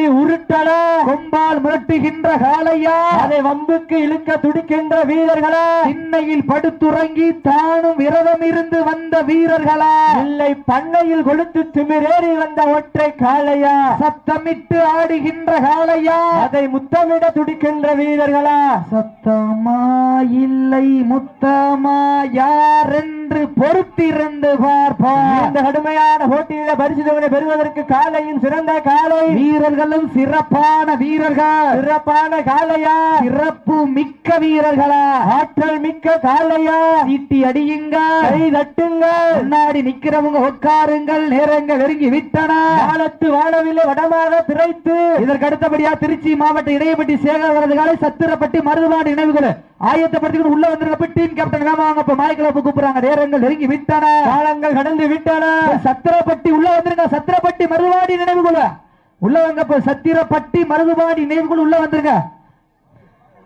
காலி உருட்டல? கொம்பால் மிரட்டுகின்ற காளையா? அதை வம்புக்கு இழுக்க துடிக்கின்ற வீரர்களா? திண்ணையில் படுத்துறங்கி தானும் விரதம் இருந்து வந்த வீரர்களா? இல்லை பண்ணையில் கொளுத்து திமிரேறி வந்த ஒற்றை காளையா? சத்தமிட்டு ஆடுகின்ற காளையா? அதை முத்தமிட துடிக்கின்ற வீரர்களா? சத்தமா இல்லை முத்தமா? யார் என்று பொறுத்திருந்து பார்ப்போம் இந்த கடுமையான போட்டியில பரிசு தொகையை பெறுவதற்கு காலையும் சிறந்த காலை. வீரர்களும் சிறப்பான வீரர்கள். சிறப்பான காளையா சிறப்பு மிக்க வீரர்களா? ஆற்றல் மிக்க காளையா சீட்டி அடியுங்கள். கை தட்டுங்கள். முன்னாடி நிக்கிறவங்க உட்காருங்கள். நேரங்கள் நெருங்கி விட்டன. வானத்து வானவில்லை வடமாக திரைத்து இதற்கு அடுத்தபடியா திருச்சி மாவட்ட இடையப்பட்டி சேகர் வரது காலை சத்திரப்பட்டி மருதுபாடு நினைவுகள். ஆயத்தப்படுத்திக்கிட்டு உள்ள வந்திருக்கப்ப டீம் கேப்டன் வாங்க இப்ப மாய்க்கிழப்பு கூப்பிடுறாங்க. நேரங்கள் நெருங்கி விட்டன. காலங்கள் கடந்து விட்டன. சத்திரப்பட்டி உள்ள வந்துருங்க. சத்திரப்பட்டி மருதுபாடி நினைவுகள் உள்ள வாங்க இப்ப சத்திரப்பட்டி மருதுபாடி நினைவுகள் உள்ள வந்துருங்க.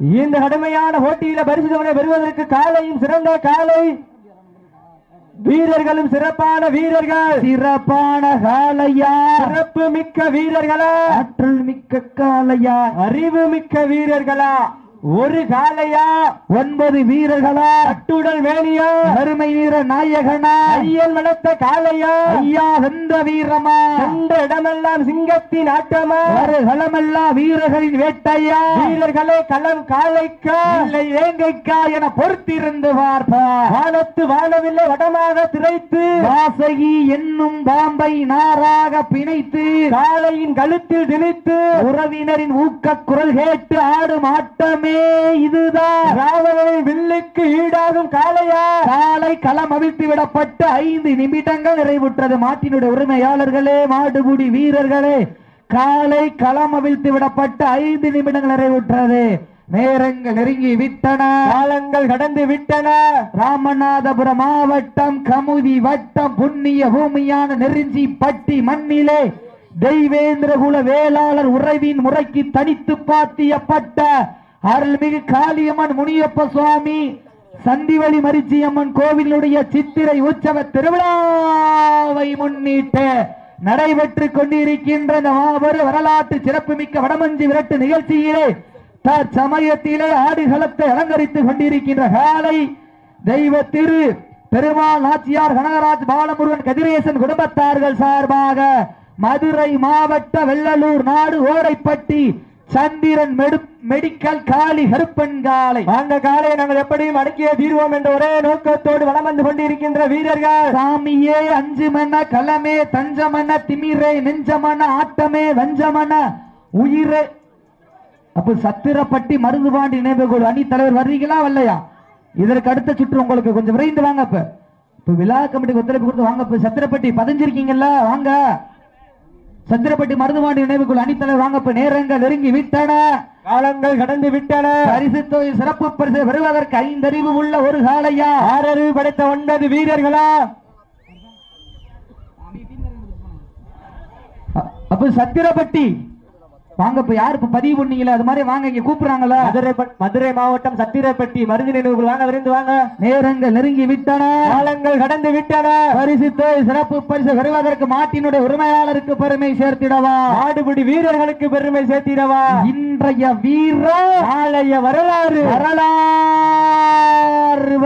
இந்த கடுமையான போட்டியில பரிசு பெறுவதற்கு காலையும் சிறந்த காலை. வீரர்களும் சிறப்பான வீரர்கள். சிறப்பான காளையா சிறப்பு மிக்க வீரர்களா? ஆற்றல் மிக்க காளையா அறிவு மிக்க வீரர்களா? ஒரு காளையா? ஒன்பது வீரர்களா? கட்டுடல் வேணியா? அருமை வீர நாயகனா? ஐயல் வளர்த்த காளையா? ஐயா வெந்த வீரமா? சென்ற இடமெல்லாம் சிங்கத்தின் ஆட்டமா? களமெல்லாம் வீரர்களின் வேட்டையா? வீரர்களே களம் காளைக்கா? இல்லை வேங்கைக்கா என பொறுத்திருந்து பார்ப்பா வானத்து வானவில்லை வடமாக திரைத்து. வாசகி என்னும் பாம்பை நாராக பிணைத்து. காளையின் கழுத்தில் திணித்து. உறவினரின் ஊக்க குரல் கேட்டு ஆடும் ஆட்டமே. இதுதான். ராவணனின் வில்லுக்கு ஈடாகும் காளையா? காலை களம் அவிழ்த்து விடப்பட்ட ஐந்து நிமிடங்கள் நிறைவுற்றது. மாட்டினுடைய உரிமையாளர்களே மாடுபுடி வீரர்களே காலை களம் அவிழ்த்து விடப்பட்ட ஐந்து நிமிடங்கள் நிறைவுற்றது. நேரங்கள் நெருங்கி விட்டன. காலங்கள் கடந்து விட்டன. ராமநாதபுரம் மாவட்டம் கமுதி வட்டம் புண்ணிய பூமியான நெருஞ்சி பட்டி மண்ணிலே தெய்வேந்திரகுல வேளாளர் உறவின் முறைக்கு தனித்து பாத்தியப்பட்ட அருள்மிகு காளியம்மன் முனியப்ப சுவாமி சந்திவழி மரிச்சியம்மன் கோவிலுடைய சித்திரை உற்சவ திருவிழாவை முன்னிட்டு நடைபெற்றுக் கொண்டிருக்கின்ற இந்த மாபெரும் வரலாற்று சிறப்புமிக்க வடமஞ்சி விரட்டு நிகழ்ச்சியிலே தற்சமயத்திலே ஆடுகளத்தை அலங்கரித்துக் கொண்டிருக்கின்ற காலை தெய்வ திரு பெருமாள் நாச்சியார் கனகராஜ் பாலமுருகன் கதிரேசன் குடும்பத்தார்கள் சார்பாக மதுரை மாவட்ட வெள்ளலூர் நாடு ஓரைப்பட்டி சந்திரன் மெடு- மெடிக்கல் காளி கருப்பன் காலை. அந்த காலையை நாங்கள் எப்படியும் அடக்கிய தீர்வோம் என்ற ஒரே நோக்கத்தோடு வளம் வந்து கொண்டிருக்கின்ற வீரர்கள். சாமியே அஞ்சுமன களமே தஞ்சமன திமிரை நெஞ்சமன ஆட்டமே வஞ்சமன உயிரே. அப்ப சத்திரப்பட்டி மருதுபாண்டி நினைவுகள் அணி தலைவர் வர்றீங்களா வரலையா இதற்கு அடுத்த சுற்று உங்களுக்கு கொஞ்சம் விரைந்து வாங்க இப்ப இப்ப விழா கமிட்டிக்கு ஒத்துழைப்பு கொடுத்து வாங்க. இப்ப சத்திரப்பட்டி பதிஞ்சிருக்கீங்கல்ல வாங்க. சத்திரப்பட்டி மருதுபாண்டி நினைவுக்குள் அணித்தலைவர் வாங்க இப்ப நேரங்கள் நெருங்கி விட்டன. காலங்கள் கடந்து விட்டன. பரிசு தொகை சிறப்பு பரிசு பெறுவதற்கு ஐந்தறிவு உள்ள ஒரு காலையா ஆறறிவு படைத்த ஒன்பது வீரர்களா? அப்ப சத்திரப்பட்டி வாங்க இப்ப யாரு? இப்ப பதிவு பண்ணீங்களா அது மாதிரி வாங்க இங்க கூப்பிடுறாங்களா மதுரை மாவட்டம் சத்திரப்பட்டி மருது நினைவுகள் வாங்க விருந்து வாங்க. நேரங்கள் நெருங்கி விட்டன. காலங்கள் கடந்து விட்டன. பரிசு தொகை சிறப்பு பரிசு பெறுவதற்கு மாட்டினுடைய உரிமையாளருக்கு பெருமை சேர்த்திடவா? ஆடுபிடி வீரர்களுக்கு பெருமை சேர்த்திடவா? இன்றைய வீர நாளைய வரலாறு. வரலாறு.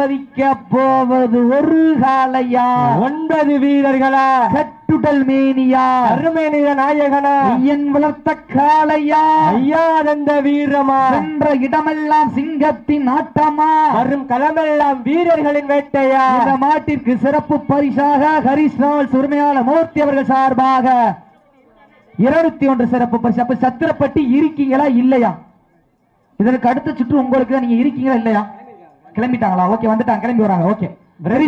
வதிக்க போவது ஒரு காலையா ஒன்பது வீரர்களா? கட்டுடல் மேனியா? அருமேனிய நாயகனா? ஐயன் வளர்த்த காளையா? ஐயானந்த வீரமா? சென்ற இடமெல்லாம் சிங்கத்தின் ஆட்டமா? வரும் களமெல்லாம் வீரர்களின் வேட்டையா? இந்த மாட்டிற்கு சிறப்பு பரிசாக நாவல் உரிமையாளர் மூர்த்தி அவர்கள் சார்பாக இருநூத்தி ஒன்று சிறப்பு பரிசு. அப்ப சத்திரப்பட்டி இருக்கீங்களா இல்லையா? இதற்கு அடுத்த சுற்று உங்களுக்கு நீங்க இருக்கீங்களா இல்லையா? கிளம்பிட்டாங்களா? ஓகே வந்துட்டாங்க. கிளம்பி வராங்க. ஓகே.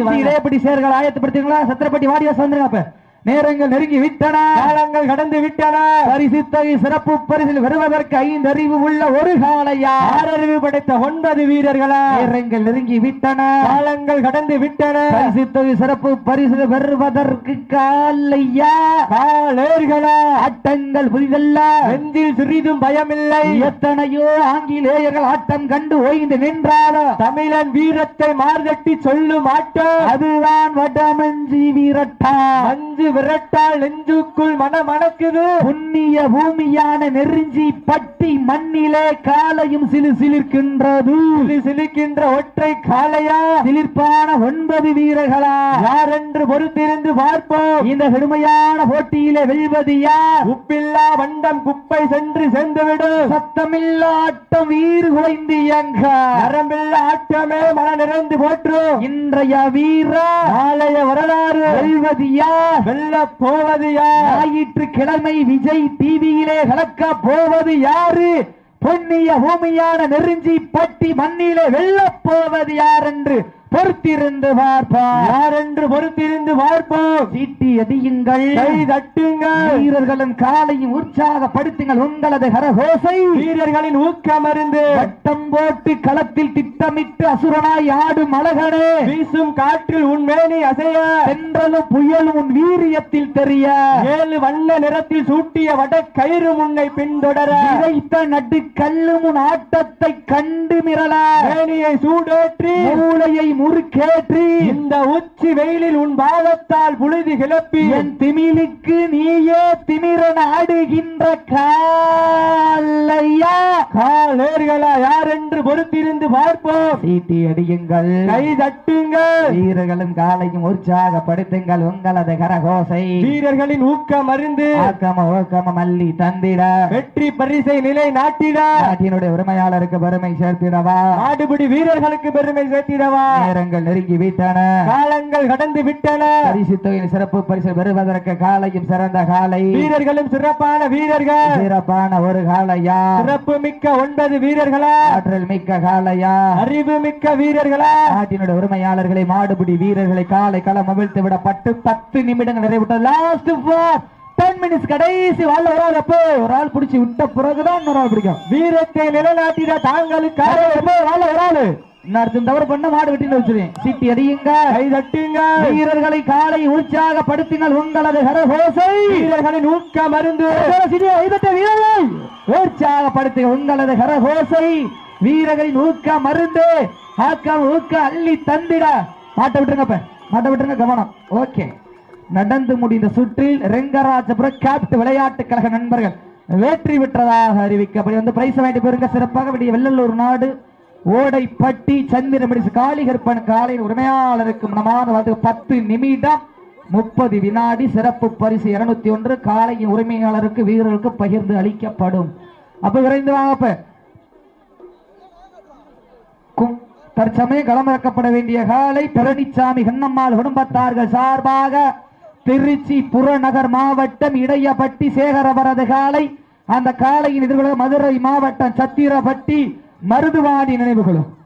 வாங்க. இடையப்பட்டி சேர்களை ஆயத்தப்படுத்தீங்களா சத்திரப்பட்டி வாடிவாசம் வந்துருங்க அப்ப. நேரங்கள் நெருங்கி விட்டன. காலங்கள் கடந்து விட்டன. பரிசு தொகை சிறப்பு பரிசில் வருவதற்கு ஐந்து அறிவு உள்ள ஒரு காலையா ஆறறிவு படைத்த ஒன்பது வீரர்களா. நேரங்கள் நெருங்கி விட்டன. காலங்கள் கடந்து விட்டன. பரிசு தொகை சிறப்பு பரிசு பெறுவதற்கு காலையா காலேர்களா ஆட்டங்கள் புரிதல்ல. நெஞ்சில் சிறிதும் பயமில்லை. எத்தனையோ ஆங்கிலேயர்கள் ஆட்டம் கண்டு ஓய்ந்து நின்றாலும் தமிழன் வீரத்தை மார்தட்டி சொல்லும் ஆட்டம் அதுதான் வடமஞ்சி வீரட்டா. மஞ்சு விரட்டால் நெஞ்சுக்குள் மன மணக்குது புண்ணிய பூமியான நெருஞ்சி பட்டி மண்ணிலே காலையும் சிலு சிலிர்க்கின்றது. சிலி சிலிக்கின்ற ஒற்றை காளையா? சிலிர்ப்பான ஒன்பது வீரர்களா? யார் என்று பொறுத்திருந்து பார்ப்போம். இந்த கடுமையான போட்டியிலே வெல்வது யார்? உப்பில்லா வண்டம் குப்பை சென்று சென்றுவிடும் சத்தமில்லா ஆட்டம் வீறு குலைந்து இயங்க. நரம்பில்லா ஆட்டமே மன நிறைந்து போற்றும். இன்றைய வீரா நாளைய வரலாறு. வெல்வது யார்? வெல்ல போவது யார் ஞாயிற்றுக்கிழமை விஜய் டிவியிலே கலக்க போவது யாரு? பொன்னிய பூமியான நெருஞ்சி பட்டி மண்ணிலே வெல்ல போவது யார் என்று பொறுத்திருந்து பார்ப்பார் யார் என்று பொறுத்திருந்து பார்ப்போம்? சீட்டி அடியுங்கள் கை தட்டுங்கள். வீரர்களும் காலையும் உற்சாகப்படுத்துங்கள் உங்களது கரகோசை. வீரர்களின் ஊக்கம் அருந்து வட்டம் போட்டு களத்தில் திட்டமிட்டு அசுரனாய் ஆடும் அழகனே. வீசும் காற்றில் உன் மேனி அசைய. தென்றலும் புயலும் உன் வீரியத்தில் தெரிய. ஏழு வண்ண நிறத்தில் சூட்டிய வட கயிறு முன்னை பின்தொடர. இறைத்த நட்டு கல்லும் உன் ஆட்டத்தை கண்டு மிரள. மேனியை சூடேற்றி. மூளையை முறுக்கேற்றி இந்த உச்சி வெயிலில் உன் பாதத்தால் புழுதி கிளப்பி என் திமிலுக்கு நீயே திமிரன் ஆடுகின்ற காலையா? காலேர்களா யார் என்று பொறுத்திருந்து பார்ப்போம். சீட்டி அடியுங்கள். கை தட்டுங்கள். வீரர்களும் காலையும் உற்சாகப்படுத்துங்கள். உங்களது கரகோசை. வீரர்களின் ஊக்கம் அருந்து ஆக்கம ஓக்கம மல்லி தந்திட. வெற்றி பரிசை நிலை நாட்டிட. நாட்டினுடைய உரிமையாளருக்கு பெருமை சேர்த்திடவா? நாடுபிடி வீரர்களுக்கு பெருமை சேர்த்திடவா? நேரங்கள் நெருங்கி விட்டன. காலங்கள் கடந்து விட்டன. பரிசு சிறப்பு பரிசு பெறுவதற்கு காலையும் சிறந்த காலை. வீரர்களும் சிறப்பான வீரர்கள். சிறப்பான ஒரு காலையா? சிறப்பு மிக்க ஒன்பது வீரர்களா? ஆற்றல் மிக்க காலையா? அறிவு மிக்க வீரர்களா? நாட்டினுடைய உரிமையாளர்களை மாடுபிடி வீரர்களை காலை களம் அவிழ்த்து விடப்பட்டு பத்து நிமிடங்கள் லாஸ்ட் டென் மினிட்ஸ் கடைசி வாழ் ஒரு ஆள் அப்போ ஒரு ஆள் பிடிச்சி விட்ட பிறகுதான் இன்னொரு ஆள் பிடிக்கும். வீரத்தை நிலைநாட்டிட ஒரு ஆள் ஒரு ஆளு இன்னொருத்தன் தவறு பண்ண மாடு வெட்டின்னு வச்சிருக்கேன் சீட்டி அடியுங்க. கை தட்டுங்க. வீரர்களை காலை உற்சாகப்படுத்தினால் உங்களது கரகோசை. வீரர்களின் ஊக்கம் அருந்து வீரர்கள். உற்சாகப்படுத்துங்க உங்களது கரகோசை. வீரர்களின் ஊக்கம் மருந்து. ஆக்கம் ஊக்க அள்ளி தந்திட. மாட்ட விட்டுருங்க மாட்ட விட்டுருங்க கவனம். ஓகே. நடந்து முடிந்த சுற்றில் ரெங்கராஜபுரம் கேப்ட் விளையாட்டு கழக நண்பர்கள். வெற்றி பெற்றதாக அறிவிக்கப்படி வந்து பிரைஸ் வாங்கிட்டு போயிருங்க. சிறப்பாக விடிய வெள்ளலூர் நாடு. ஓடைப்பட்டி சந்திரமடி காளிகற்பன் காலையின் உரிமையாளருக்கு மனமான வந்து பத்து நிமிடம் முப்பது வினாடி சிறப்பு பரிசு இருநூத்தி ஒன்று. காலையின் உரிமையாளருக்கு வீரர்களுக்கு பகிர்ந்து அளிக்கப்படும். அப்ப விரைந்து வாங்க தற்சமயம் களமிறக்கப்பட வேண்டிய காலை பழனிசாமி கண்ணம்மாள் குடும்பத்தார்கள் சார்பாக திருச்சி புறநகர் மாவட்டம் இடையப்பட்டி சேகரவரது காலை. அந்த காலையின் எதிர்கொள்ள மதுரை மாவட்டம் சத்திரப்பட்டி மருதுவாடி நினைவுகளும்.